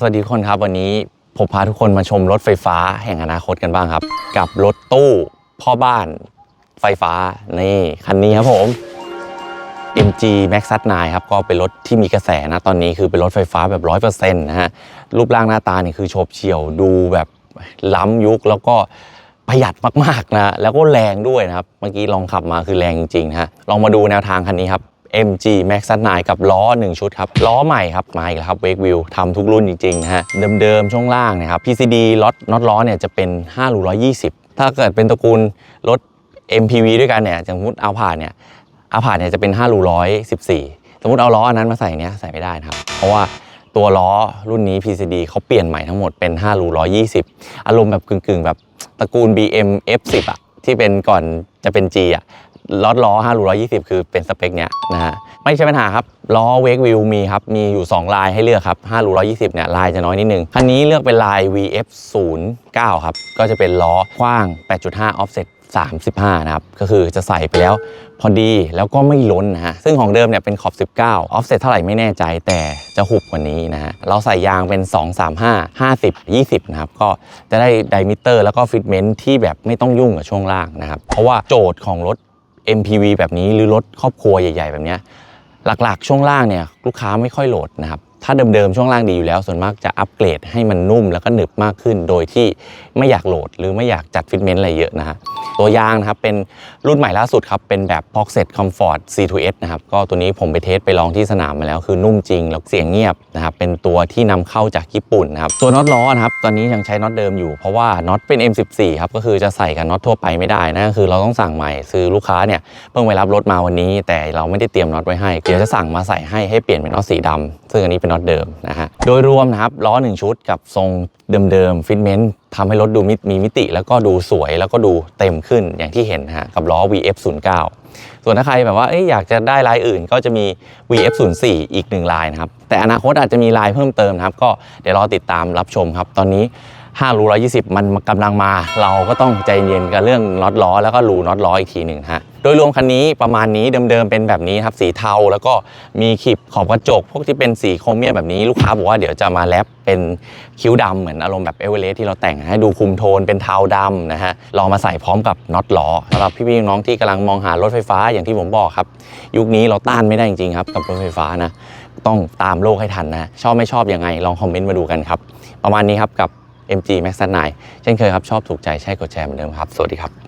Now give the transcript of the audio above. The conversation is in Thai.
สวัสดีทุกคนครับวันนี้ผมพาทุกคนมาชมรถไฟฟ้าแห่งอนาคตกันบ้างครับ กับรถตู้พ่อบ้านไฟฟ้านี่คันนี้ครับผม MG Max 9ครับก็เป็นรถที่มีกระแสนะตอนนี้คือเป็นรถไฟฟ้าแบบ 100%นะฮะรูปร่างหน้าตานี่คือโฉบเฉี่ยวดูแบบล้ำยุคแล้วก็ประหยัดมากๆนะแล้วก็แรงด้วยนะครับ เมื่อกี้ลองขับมาคือแรงจริงๆนะฮะลองมาดูแนวทางคันนี้ครับ MG Max 9กับล้อ 1 ชุดครับ ล้อใหม่ครับมาอีกแล้วครับ Wake Wheel ทำทุกรุ่นจริงๆนะฮะ เดิมๆ ช่วงล่างนะครับ PCD ล็อตน็อตล้อเนี่ยจะเป็น 5 รู120 ถ้าเกิดเป็นตระกูลรถ MPV ด้วยกันเนี่ยสมมติเอาผ่านเนี่ยเอาผ่าดเนี่ยจะเป็น 5 รูร้อยสิบสี่สมมติเอาล้ออันนั้นมาใส่เนี้ยใส่ไม่ได้นะครับ เพราะว่าตัวล้อรุ่นนี้ PCD เขาเปลี่ยนใหม่ทั้งหมดเป็น 5 รูร้อยยี่สิบอารมณ์แบบกึ่งๆ แบบตระกูล BM F10 อะที่เป็นก่อนจะเป็น G อะ ล้อล้อ5รูร้อยยี่สิบคือเป็นสเปคเนี้ยนะฮะไม่ใช่ปัญหาครับล้อเวกวิวมีครับมีอยู่ 2 ลายให้เลือกครับ5รูร้อยยี่สิบเนี่ยลายจะน้อยนิดนึงคันนี้เลือกเป็นลาย VF 0 9ครับก็จะเป็นล้อกว้าง 8.5 offset 35 นะครับ ก็คือจะใส่ไปแล้วพอดีแล้วก็ไม่ล้นนะฮะ ซึ่งของเดิมเนี่ยเป็นขอบ 19 offset เท่าไหร่ไม่แน่ใจแต่จะหุบกว่านี้นะฮะ เราใส่ยางเป็น 235 50 20 นะครับ ก็จะได้ไดมิเตอร์แล้วก็ฟิตเมนต์ที่แบบไม่ต้องยุ่งกับช่วงล่างนะครับ เพราะว่าโจทย์ของรถ MPV แบบนี้หรือรถครอบครัวใหญ่ ๆ แบบนี้หลักๆ ช่วงล่างเนี่ยลูกค้าไม่ค่อยโหลดนะครับถ้าเดิมๆช่วงล่างดีอยู่แล้วส่วนมากจะอัปเกรดให้มันนุ่มแล้วก็หนึบมากขึ้น โดยที่ไม่อยากโหลดหรือไม่อยากจัดฟิตเมนต์อะไรเยอะนะฮะ ตัวยางนะครับเป็นรุ่นใหม่ล่าสุดครับเป็นแบบ Pocket Comfort C2S นะครับก็ตัวนี้ผมไปเทสไปลองที่สนามมาแล้วคือนุ่มจริงแล้วเสียงเงียบนะครับเป็นตัวที่นำเข้าจากญี่ปุ่นนะครับตัวน็อตล้อนะครับตอนนี้ยังใช้น็อตเดิมอยู่เพราะว่าน็อตเป็น M14 ครับก็คือจะใส่กับน็อตทั่วไปไม่ได้นะคือเราต้องสั่งใหม่คือลูกค้าเนี่ยเพิ่งไปรับรถมาวันนี้ แต่เราไม่ได้เตรียมน็อตไว้ให้เดี๋ยวจะสั่งมาใส่ให้ให้เปลี่ยนเป็นน็อตสีดำซึ่งอันนี้เป็นน็อตเดิมนะฮะโดยรวมนะครับล้อหนึ่งชุดกับทรงเดิมๆฟิตเมนต์ทำให้รถดูมีมิติ แล้วก็ดูสวยแล้วก็ดูเต็มขึ้นอย่างที่เห็นฮะกับล้อ VF 0 9 ส่วนถ้าใครแบบว่าอยอยากจะได้ลายอื่นก็จะมี VF 0 4 อีกหนึ่งลายนะครับ แต่อนาคตอาจจะมีลายเพิ่มเติมนะครับ ก็เดี๋ยวรอติดตามรับชมครับ ตอนนี้5รู120 มันกำลังมา เราก็ต้องใจเย็นกับเรื่องน็อตล้อแล้วก็รูน็อตล้ออีกทีหนึ่งฮะ โดยรวมคันนี้ประมาณนี้เดิมๆเป็นแบบนี้ครับสีเทา แล้วก็มีขีบขอบกระจก พวกที่เป็นสีโครเมียมแบบนี้ลูกค้าบอกว่าเดี๋ยวจะมาแรปเป็นคิ้วดำเหมือนอารมณ์แบบเอเวอเรสที่เราแต่งให้ดูคุมโทนเป็นเทาดำนะฮะลองมาใส่พร้อมกับน็อตล้อสำหรับพี่ๆน้องที่กำลังมองหารถไฟฟ้าอย่างที่ผมบอกครับ ยุคนี้เราต้านไม่ได้จริงๆครับกับรถไฟฟ้านะต้องตามโลกให้ทันนะชอบไม่ชอบยังไงลองคอมเมนต์มาดูกันครับประมาณนี้ครับกับ MG Max 9เช่นเคยครับชอบถูกใจใช่กดแชร์เหมือนเดิมครับ สวัสดีครับ